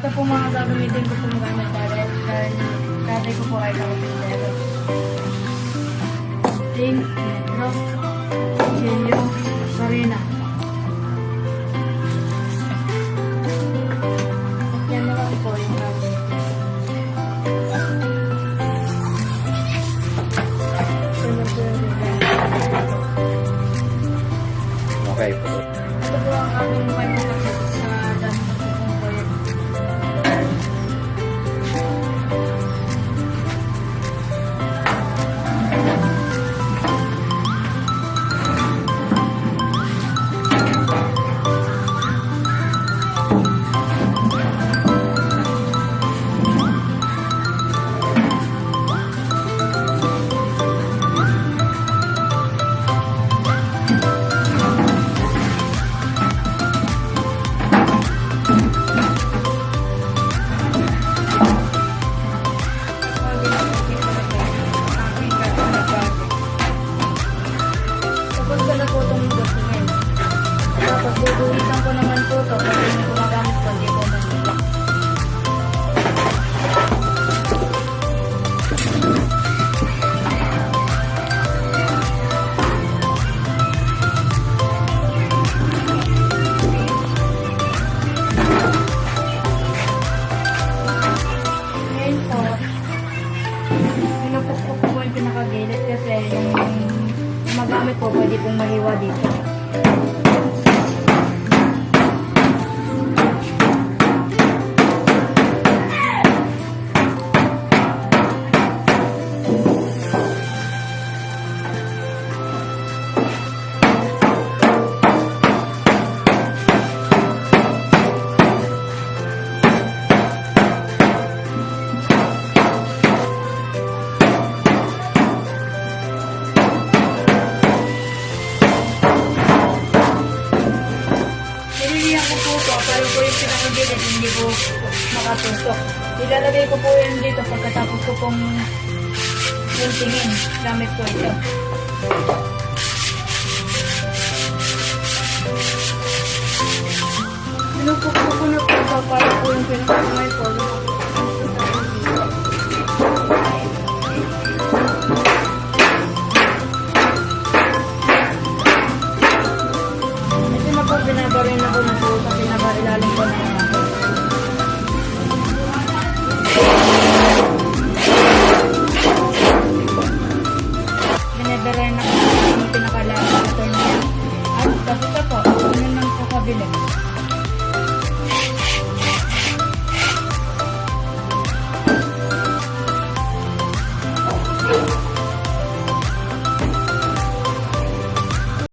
Ito po mga gagamitin ko po gamit dahil dahil dati ko po ay nakapindero. Ting, metro, silyo, farina. Yan na lang po yung gamit. Okay po Tapos bubuhisan ko naman po ito kasi hindi ko magamit ko, hindi po, po yung pinakagilid kasi yung magamit po pwede pong mahiwa dito. Po yung pinakagilid hindi po makatusok. Ilalagay ko po yan dito pagkatapos ko pong yung tingin. Gamit ko ito. Pinupukpok ko na po ito para po yung pinakagilid Dale, pues.